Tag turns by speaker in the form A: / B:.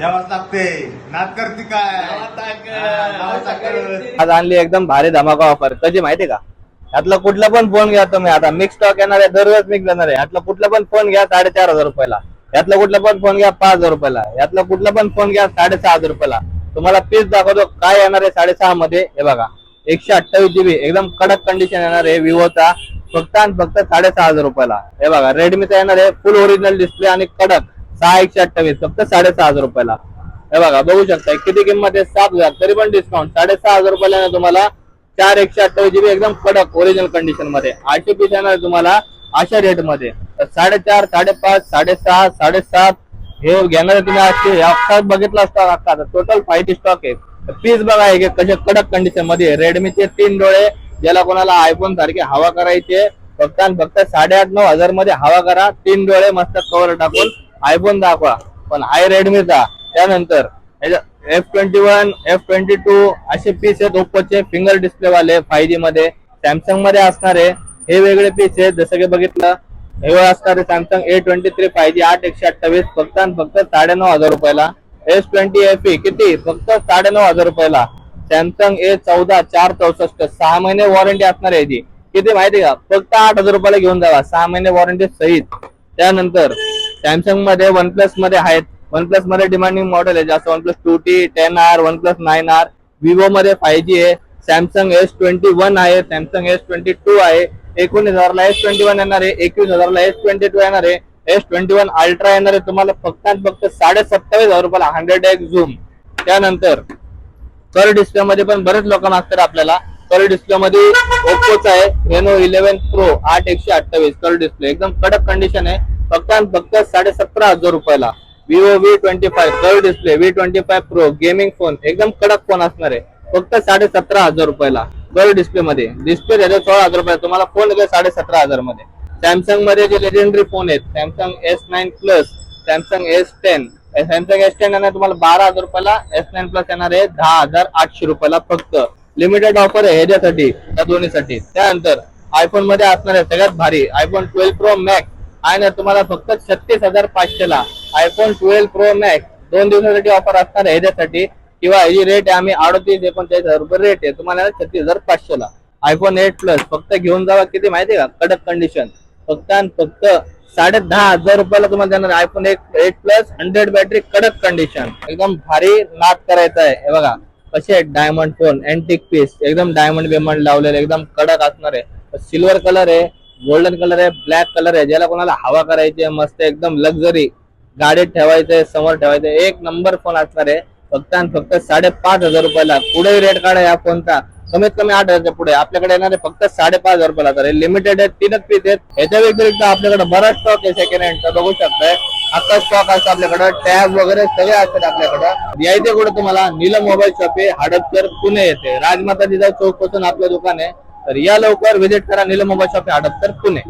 A: यावंच लागते नाद करते काय? हा, नाव टाकत.
B: आज आणली एकदम भारी धमाका ऑफर कशी माहिती का? यातला कुठला पण फोन घ्या तुम्ही. आता मिक्स स्टॉक येणार आहे दरवेळेस मिक्स येणार आहे. यातला कुठला पण फोन घ्या साडेचार हजार रुपयाला. यातला कुठला पण फोन घ्या पाच हजार रुपयाला. यातला कुठला पण फोन घ्या साडेसहा हजार रुपयाला. तुम्हाला पीस दाखवतो काय येणार आहे साडेसहा मध्ये. हे बघा. एकशे अठ्ठावीस जीबी एकदम कडक कंडिशन येणार आहे विवोचा. फक्त आणि फक्त साडेसहा हजार रुपयाला. हे बघा रेडमीचा येणार आहे. फुल ओरिजिनल डिस्प्ले आणि कडक. सहा एकशे अठ्ठावीस फक्त साडेसहा हजार रुपयाला. हे बघा बघू शकता किती किंमत आहे? सात हजार तरी पण डिस्काउंट साडेसहा हजार रुपयाला ना तुम्हाला चार एकशे अठ्ठावीस जीबी एकदम कडक ओरिजिनल कंडिशनमध्ये. आठशे पीस येणार तुम्हाला अशा रेटमध्ये. तर साडेचार साडेपाच साडेसहा साडेसात हे घेणार तुम्ही आजचे अख्खा बघितला असता अख्खा टोटल फायव्ह स्टॉक आहे. पीस बघा हे कशा कडक कंडिशनमध्ये. रेडमीचे तीन डोळे ज्याला कोणाला आयफोन सारखे हवा करायचे फक्त आणि फक्त साडेआठ नऊ हजारमध्ये हवा करा. तीन डोळे मस्त कवर टाकून आयफोन दाखवा पण हाय रेडमीचा. त्यानंतर F twenty one F twenty two असे पीस आहेत ओप्पोचे फिंगर डिस्प्ले वाले फाय जी मध्ये. सॅमसंगमध्ये असणारे हे वेगळे पीस आहेत. जसं की बघितलं हे असणारे Samsung A twenty three five G आठ एकशे अठ्ठावीस फक्त आणि फक्त साडेनऊ हजार रुपयाला. एस ट्वेंटी एफ ई किती? फक्त साडेनऊ हजार रुपयाला. सॅमसंग ए चौदा चार चौसष्ट सहा महिने वॉरंटी असणार आहे याची. किती माहिती का? फक्त आठ हजार रुपयाला घेऊन जावा. सहा महिने वॉरंटी सहित. त्यानंतर सॅमसंगमध्ये वन प्लसमध्ये आहेत. वन प्लसमध्ये डिमांडिंग मॉडेल आहे. जास्त one plus two T ten R one plus nine R Vivo मध्ये फाय जी आहे. सॅमसंग एस ट्वेंटी वन आहे. सॅमसंग एस ट्वेंटी टू आहे. एकोणीस हजारला एस ट्वेंटी वन येणार आहे. एकवीस हजारला एस ट्वेंटी टू येणार आहे. एस ट्वेंटी वन अल्ट्रा येणार आहे. तुम्हाला फक्त आणि फक्त साडे सत्तावीस हजार रुपयाला हंड्रेड एक्स झूम त्यानंतर कर डिस्प्ले मध्ये पण बरेच लोक मागतात आपल्याला. कर डिस्प्ले मध्ये ओप्पोचा आहे. रेनो इलेव्हन प्रो आठ एकशे अठ्ठावीस. कर डिस्प्ले एकदम कडक कंडिशन आहे. फक्त आणि फक्त साडेसतरा हजार रुपयाला. Vivo V twenty five curve display V twenty five pro gaming phone एकदम कडक फोन असणार आहे. फक्त साडेसतरा हजार रुपयाला कर्व डिस्प्ले मध्ये. डिस्प्ले त्याच्या सोळा हजार रुपये तुम्हाला फोन येतो साडेसतरा हजारमध्ये. सॅमसंगमध्ये जे लेजेंडरी फोन आहेत Samsung S nine plus Samsung S ten Samsung S ten येणार तुम्हाला बारा हजार रुपयाला. एस नाईन प्लस येणार आहे दहा हजार आठशे रुपयाला फक्त. लिमिटेड ऑफर आहे ह्याच्यासाठी त्या दोन्हीसाठी. त्यानंतर आयफोनमध्ये असणार आहे सगळ्यात भारी आयफोन ट्वेल्व प्रो मॅक्स आहे ना तुम्हाला फक्त छत्तीस हजार पाचशे ला आयफोन ट्वेल्व प्रो मॅक्स दोन दिवसासाठी ऑफर असणार आहे ह्याच्यासाठी किंवा ही रेट आहे आम्ही अडतीस एकोणचाळीस हजार रुपये रेट आहे तुम्हाला छत्तीस हजार पाचशे ला आयफोन एट प्लस फक्त घेऊन जावा किती माहिती आहे का? कडक कंडिशन फक्त आणि फक्त साडे दहा हजार रुपयाला तुम्हाला देणार आयफोन एक एट प्लस हंड्रेड बॅटरी कडक कंडिशन एकदम भारी नाद करायचा आहे. हे बघा कसे आहेत डायमंड फोन अँटिक पीस एकदम डायमंड बेमंड लावलेले एकदम कडक असणार आहे. सिल्वर कलर आहे गोल्डन कलर आहे ब्लॅक कलर आहे ज्याला कोणाला हवा करायची आहे मस्त एकदम लक्झरी गाडीत ठेवायचंय समोर ठेवायचंय. एक नंबर फोन असणार आहे. फक्त आणि फक्त साडेपाच हजार रुपयाला. पुढे रेट काढा या फोनचा कमीत कमी आठ हजारच्या पुढे. आपल्याकडे येणार आहे फक्त साडेपाच हजार रुपयाला तर लिमिटेड आहे तीनच पीस आहेत. ह्याच्या व्यतिरिक्त आपल्याकडे बराच स्टॉक आहे सेकंड हँडचा बघू शकताय. अख्खा स्टॉक असतो आपल्याकडे. टॅब वगैरे सगळे असतात आपल्याकडे. यायचे कुठे तुम्हाला? नीलम मोबाईल शॉप आहे हडपसर पुणे येते राजमाता जिजा चौकपासून आपलं दुकान आहे. तर या लवकर व्हिजिट करा नीलम मोबाईल शॉप हडपसर पुणे.